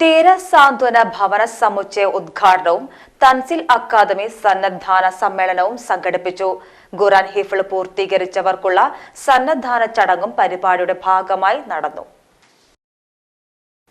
തീര സാന്ത്വന ഭവന സമുച്ചയ ഉദ്ഘാടനവും തൻസിൽ അക്കാദമി സന്നദ്ധാന സമ്മേളനവും സംഘടിപ്പിച്ചു. ഖുറാൻ ഹിഫിൾ പൂർത്തീകരിച്ചവർക്കുള്ള സന്നദ്ധാന ചടങ്ങും പരിപാടിയുടെ ഭാഗമായി നടന്നു.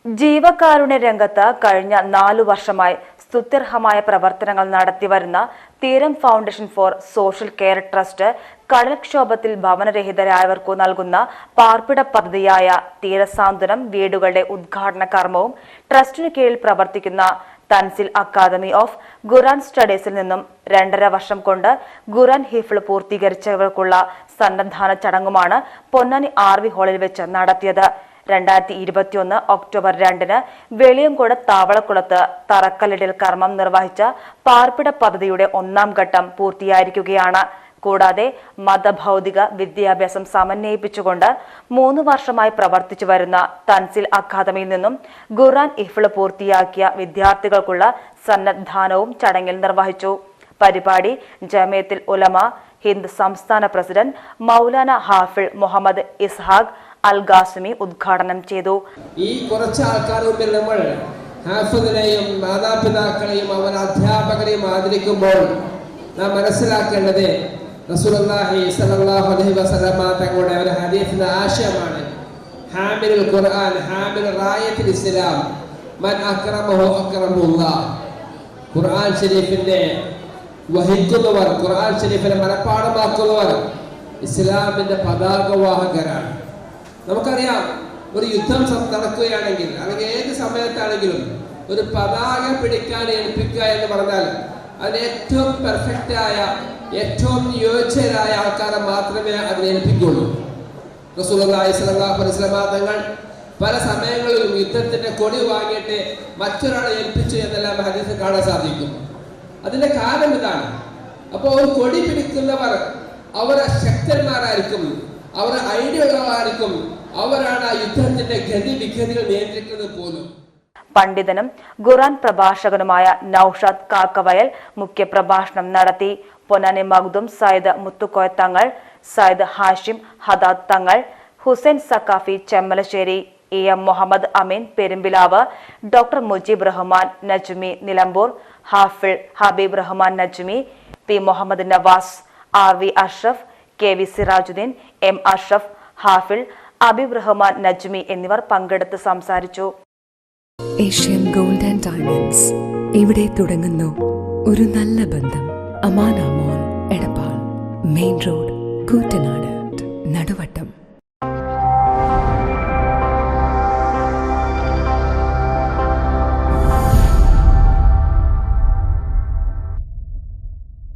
ജീവകാരുണ്യ രംഗത്ത് കഴിഞ്ഞ നാലു വർഷമായി സ്തുത്യർഹമായ പ്രവർത്തനങ്ങൾ നടത്തിവരുന്ന Theeram foundation for social care trust കടൽക്ഷോഭത്തിൽ ഭവനരഹിതരായവർക്കു നൽകുന്ന പാർപ്പിട പദ്ധതിയായ തീരസാന്ത്വനം വീടുകളുടെ ഉദ്ഘാടന കർമ്മവും ട്രസ്റ്റിനു കീഴിൽ പ്രവർത്തിക്കുന്ന തൻസിൽ അക്കാദമി ഓഫ് ഖുറാൻ സ്റ്റഡീസിൽ നിന്നും രണ്ടര വർഷം കൊണ്ട് ഖുറാൻ ഹിഫിൾ പൂർത്തീകരിച്ചവർക്കുള്ള സന്നദ്ധാന ചടങ്ങുമാണ് പൊന്നാനി ആർ വി ഹാളിൽ വെച്ച് നടത്തിയത്. രണ്ടായിരത്തി ഇരുപത്തിയൊന്ന് ഒക്ടോബർ രണ്ടിന് വെളിയംകോട് താവളക്കുളത്ത് തറക്കല്ലിടൽ കർമ്മം നിർവഹിച്ച പാർപ്പിട പദ്ധതിയുടെ ഒന്നാം ഘട്ടം പൂർത്തിയായിരിക്കുകയാണ്. കൂടാതെ മതഭൗതിക വിദ്യാഭ്യാസം സമന്വയിപ്പിച്ചുകൊണ്ട് മൂന്ന് വർഷമായി പ്രവർത്തിച്ചു വരുന്ന തൻസിൽ അക്കാദമിയിൽ നിന്നും ഖുറാൻ ഇഫ്ള് പൂർത്തിയാക്കിയ വിദ്യാർത്ഥികൾക്കുള്ള സന്നദ്ധാനവും ചടങ്ങിൽ നിർവഹിച്ചു. പരിപാടി ജമയത്തിൽ ഉലമ ഹിന്ദ് സംസ്ഥാന പ്രസിഡന്റ് മൗലാന ഹാഫിൾ മുഹമ്മദ് ഇസ്ഹാഖ് അൽ ഖാസിമി ഉദ്ഘാടനം ചെയ്തു. ഈ കുറച്ച് ആൾക്കാർ മുമ്പിൽ നമ്മൾ ഹാഫിദിനെയും മാതാപിതാക്കളെയും അവർ അധ്യാപകരെയും ആദരിക്കുമ്പോൾ നാം മനസ്സിലാക്കേണ്ടത് റസൂലുള്ളാഹി സ്വല്ലല്ലാഹു അലൈഹി വസല്ലമ തങ്ങളുടെ ഒരു ഹദീസിന്റെ ആശയമാണ്. ഹാമിലുൽ ഖുർആൻ ഹാമിൽ റായത്തുൽ ഇസ്ലാം മൻ അക്രമഹു അക്രമുല്ലാഹ് ഖുർആൻ ഷരീഫിന്റെ വഹിക്കുന്നവർ ഖുർആൻ ഷരീഫിനെ മനഃപ്പാടമാക്കുന്നവർ ഇസ്ലാമിന്റെ പതാകവാഹകരാണ്. നമുക്കറിയാം ഒരു യുദ്ധം നടക്കുകയാണെങ്കിൽ അല്ലെങ്കിൽ ഏത് സമയത്താണെങ്കിലും ഒരു പതാക പിടിക്കാൻ ഏൽപ്പിക്കുക എന്ന് പറഞ്ഞാൽ അതിന് ഏറ്റവും പെർഫെക്റ്റ് ആയ ഏറ്റവും യോജിച്ചതായ ആൾക്കാരെ മാത്രമേ അതിനെ ഏൽപ്പിക്കുള്ളൂ റസൂലുള്ളാഹി സ്വല്ലല്ലാഹു അലൈഹി വസല്ലം തങ്ങൾ പല സമയങ്ങളിലും യുദ്ധത്തിന്റെ കൊടി വാങ്ങിയിട്ട് മറ്റൊരാളെ ഏൽപ്പിച്ചു എന്നെല്ലാം ഹദീസ് കാണാൻ സാധിക്കും. അതിന്റെ കാരണം ഇതാണ്. അപ്പോൾ ഒരു കൊടി പിടിക്കുന്നവർ അവരെ ശക്തന്മാരായിരിക്കും അവരെ ഐഡിയ ഉള്ളവരായിരിക്കും അവരാണ് ആ യുദ്ധത്തിന്റെ ഗതി വിഗതികൾ നിയന്ത്രിക്കുന്നത് പോലും. പണ്ഡിതനും ഖുറാൻ പ്രഭാഷകനുമായ നൌഷാദ് കാക്കവയൽ മുഖ്യപ്രഭാഷണം നടത്തി. Ponnani Makhdum Sayyid Muthukoya Thangal Sayyid Hashim Haddad Thangal Hussain Saqafi Chemmalassery E M Muhammad Ameen Perumpilavu doctor Mujeeb Rahman Najmi Nilambur Hafiz Habeeb Rahman Najmi P Muhammad Nawas R V Ashraf K V Sirajuddin M Ashraf Hafiz Abeeb Rahman Najmi എന്നിവർ പങ്കെടുത്ത് സംസാരിച്ചു. Asian gold and diamonds. ഇവിടെ തുടങ്ങുന്നു ഒരു നല്ല ബന്ധം. Amana mall Edappal main road Koottanad.